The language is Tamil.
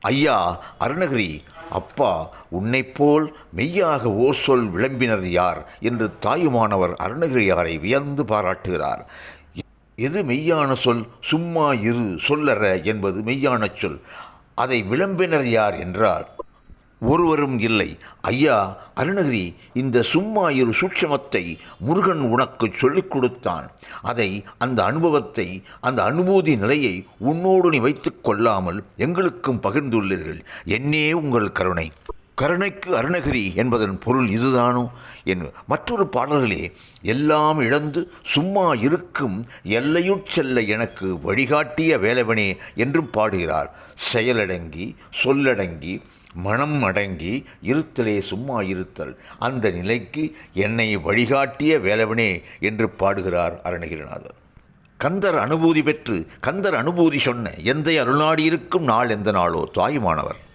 ஐயா அருணகிரி அப்பா உன்னைப்போல் மெய்யாக ஓர் சொல் விளம்பினர் யார்? என்று தாயுமானவர் அருணகிரியாரை வியந்து பாராட்டுகிறார். எது மெய்யான சொல்? சும்மா இரு சொல்லற என்பது மெய்யான சொல். அதை விளம்பினர் யார்? என்றால் ஒருவரும் இல்லை. ஐயா அருணகிரி இந்த சும்மா இரு சூட்சமத்தை முருகன் உனக்கு சொல்லிக் கொடுத்தான். அதை அந்த அனுபவத்தை அந்த அனுபூதி நிலையை உன்னோடு நீ வைத்துக் கொள்ளாமல் எங்களுக்கும் பகிர்ந்துள்ளீர்கள். என்னே உங்கள் கருணை. கருணைக்கு அருணகிரி என்பதன் பொருள் இதுதானோ என் மற்றொரு பாடல்களே எல்லாம் இழந்து சும்மா இருக்கும் எல்லையுட் செல்ல எனக்கு வழிகாட்டிய வேலவனே என்றும் பாடுகிறார். செயலடங்கி சொல்லடங்கி மனம் அடங்கி இருத்தலே சும்மா இருத்தல் அந்த நிலைக்கு என்னை வழிகாட்டிய வேலவனே என்று பாடுகிறார் அருணகிரிநாதர். கந்தர் அனுபூதி பெற்று கந்தர் அனுபூதி சொன்ன எந்தை அருளாடியிருக்கும் நாள் எந்த நாளோ? தாயுமானவர்.